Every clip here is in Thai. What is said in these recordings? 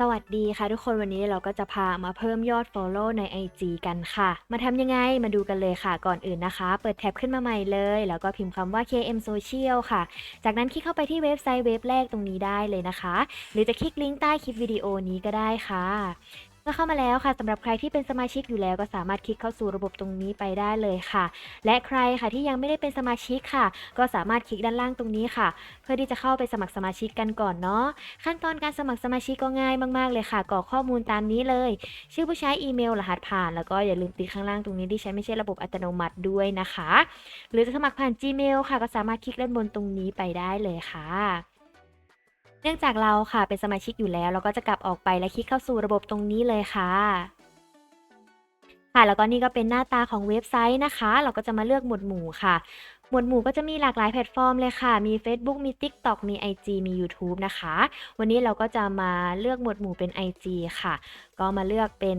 สวัสดีค่ะทุกคนวันนี้เราก็จะพามาเพิ่มยอด Follow ใน IG กันค่ะ มาทำยังไงมาดูกันเลยค่ะก่อนอื่นนะคะ เปิดแท็บขึ้นมาใหม่เลย แล้วก็พิมพ์คำว่า KM Social ค่ะ จากนั้นคลิกเข้าไปที่เว็บไซต์เว็บแรกตรงนี้ได้เลยนะคะ หรือจะคลิกลิงก์ใต้คลิปวิดีโอนี้ก็ได้ค่ะ เมื่อเข้ามาแล้วค่ะสำหรับใครที่เป็นสมาชิกอยู่แล้วก็สามารถคลิกเข้าสู่ระบบตรงนี้ไปได้เลยค่ะ และใครค่ะที่ยังไม่ได้เป็นสมาชิกค่ะ ก็สามารถคลิกด้านล่างตรงนี้ค่ะ เพื่อที่จะเข้าไปสมัครสมาชิกกันก่อนเนาะขั้นตอนการสมัครสมาชิกก็ง่ายมากๆเลยค่ะกรอกข้อมูลตามนี้เลย ชื่อผู้ใช้อีเมลรหัสผ่าน แล้วก็อย่าลืมติดข้างล่างตรงนี้ที่ใช้ไม่ใช่ระบบอัตโนมัติด้วยนะคะ หรือจะสมัครผ่าน Gmail ค่ะ ก็สามารถคลิกด้านบนตรงนี้ไปได้เลยค่ะ เนื่องจากเราค่ะเป็นสมาชิกอยู่แล้ว เราก็จะกลับออกไปและคลิกเข้าสู่ระบบตรงนี้เลยค่ะ ค่ะ แล้วก็นี่ก็เป็นหน้าตาของเว็บไซต์นะคะ เราก็จะมาเลือกหมวดหมู่ค่ะหมวดหมู่ก็จะมีหลากหลายแพลตฟอร์มเลยค่ะ มี Facebook มี TikTok มี IG มี YouTube นะคะ วันนี้เราก็จะมาเลือกหมวดหมู่เป็น IG ค่ะ ก็มาเลือกเป็น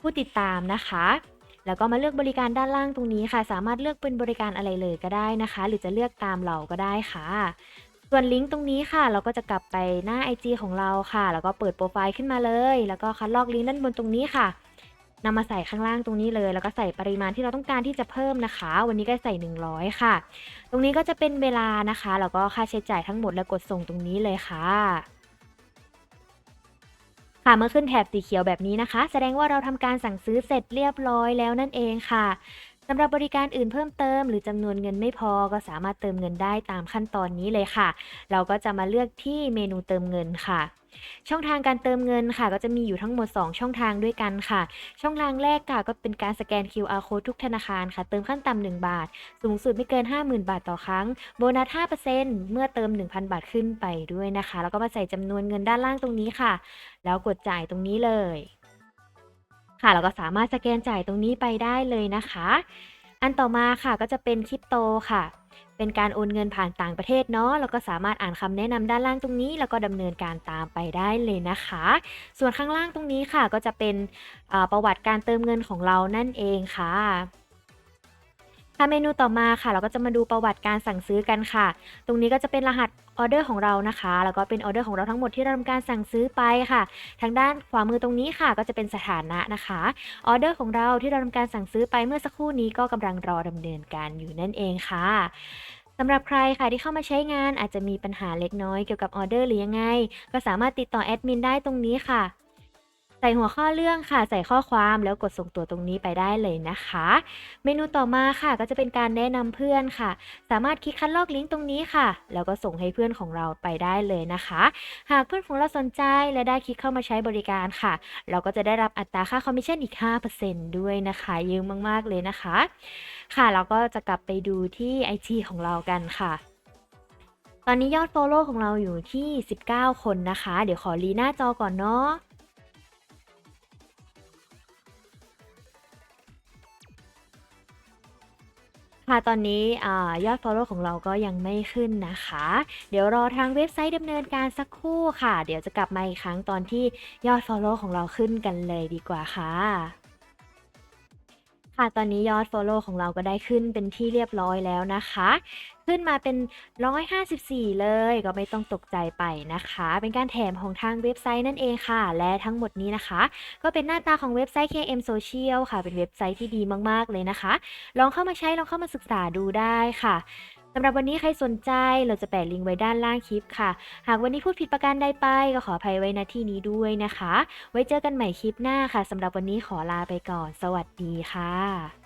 ผู้ติดตามนะคะ แล้วก็มาเลือกบริการด้านล่างตรงนี้ค่ะ สามารถเลือกเป็นบริการอะไรเลยก็ได้นะคะ หรือจะเลือกตามเราก็ได้ค่ะ ส่วนลิงก์ตรงนี้ค่ะ เราก็จะกลับไปหน้า IG ของเราค่ะ แล้วก็เปิดโปรไฟล์ขึ้นมาเลย แล้วก็คัดลอกลิงก์ด้านบนตรงนี้ค่ะนำมาใส่ข้างล่างตรงนี้เลย แล้วก็ใส่ปริมาณที่เราต้องการที่จะเพิ่มนะคะ วันนี้ก็ใส่ 100 ค่ะ ตรงนี้ก็จะเป็นเวลานะคะ แล้วก็ค่าใช้จ่ายทั้งหมดแล้วกดส่งตรงนี้เลยค่ะ ค่ะเมื่อขึ้นแถบสีเขียวแบบนี้นะคะ แสดงว่าเราทำการสั่งซื้อเสร็จเรียบร้อยแล้วนั่นเองค่ะ สำหรับบริการอื่นเพิ่มเติม หรือจำนวนเงินไม่พอก็สามารถเติมเงินได้ตามขั้นตอนนี้เลยค่ะ เราก็จะมาเลือกที่เมนูเติมเงินค่ะช่องทางการเติมเงินค่ะ ก็จะมีอยู่ทั้งหมด 2 ช่องทางด้วยกันค่ะ ช่องทางแรกค่ะก็เป็นการสแกน QR code ทุกธนาคารค่ะ เติมขั้นต่ำ1บาท สูงสุดไม่เกิน 50,000 บาทต่อครั้ง โบนัส 5%เมื่อเติม 1,000 บาทขึ้นไปด้วยนะคะ แล้วก็มาใส่จำนวนเงินด้านล่างตรงนี้ค่ะ แล้วกดจ่ายตรงนี้เลย ค่ะแล้วก็สามารถสแกนจ่ายตรงนี้ไปได้เลยนะคะ อันต่อมาค่ะก็จะเป็นคริปโตค่ะ เป็นการโอนเงินผ่านต่างประเทศเนาะแล้วก็สามารถอ่านคำแนะนำด้านล่างตรงนี้ แล้วก็ดำเนินการตามไปได้เลยนะคะ ส่วนข้างล่างตรงนี้ค่ะก็จะเป็นประวัติการเติมเงินของเรานั่นเองค่ะ ค่ะเมนูต่อมาค่ะ เราก็จะมาดูประวัติการสั่งซื้อกันค่ะ ตรงนี้ก็จะเป็นรหัสออเดอร์ของเรานะคะ แล้วก็เป็นออเดอร์ของเราทั้งหมดที่เราทำการสั่งซื้อไปค่ะ ทางด้านขวามือตรงนี้ค่ะ ก็จะเป็นสถานะนะคะออเดอร์ของเราที่เราทำการสั่งซื้อไปเมื่อสักครู่นี้ก็กำลังรอดำเนินการอยู่นั่นเองค่ะสำหรับใครค่ะที่เข้ามาใช้งานอาจจะมีปัญหาเล็กน้อยเกี่ยวกับออเดอร์หรือยังไง ก็สามารถติดต่อแอดมินได้ตรงนี้ค่ะ ใส่หัวข้อเรื่องค่ะ ใส่ข้อความแล้วกดส่งตัวตรงนี้ไปได้เลยนะคะ เมนูต่อมาค่ะก็จะเป็นการแนะนำเพื่อนค่ะ สามารถคลิกคัดลอกลิงก์ตรงนี้ค่ะ แล้วก็ส่งให้เพื่อนของเราไปได้เลยนะคะ หากเพื่อนของเราสนใจและได้คลิกเข้ามาใช้บริการค่ะ เราก็จะได้รับอัตราค่าคอมมิชชั่นอีก 5%ด้วยนะคะเยอะมากๆเลยนะคะ ค่ะเราก็จะกลับไปดูที่ IG ของเรากันค่ะตอนนี้ยอด Follow ของเราอยู่ที่ 19 คนนะคะ เดี๋ยวขอรีหน้าจอก่อนเนาะ ค่ะตอนนี้อยอด Follow ของเราก็ยังไม่ขึ้นนะคะ เดี๋ยวรอทางเว็บไซต์ดำเนินการสักครู่ค่ะ เดี๋ยวจะกลับมาอีกครั้งตอนที่ยอด Follow ของเราขึ้นกันเลยดีกว่าค่ะ ค่ะ ตอนนี้ยอด Follow ของเราก็ได้ขึ้นเป็นที่เรียบร้อยแล้วนะคะ ขึ้นมาเป็น 154 เลยก็ไม่ต้องตกใจไปนะคะ เป็นการแถมของทางเว็บไซต์นั่นเองค่ะ และทั้งหมดนี้นะคะ ก็เป็นหน้าตาของเว็บไซต์ KM Social ค่ะ เป็นเว็บไซต์ที่ดีมากๆเลยนะคะ ลองเข้ามาใช้ลองเข้ามาศึกษาดูได้ค่ะ สำหรับวันนี้ใครสนใจเราจะแปะลิงก์ไว้ด้านล่างคลิปค่ะ หากวันนี้พูดผิดประการใดไปก็ขออภัยไว้ณที่นี้ด้วยนะคะ ไว้เจอกันใหม่คลิปหน้าค่ะสำหรับวันนี้ขอลาไปก่อน สวัสดีค่ะ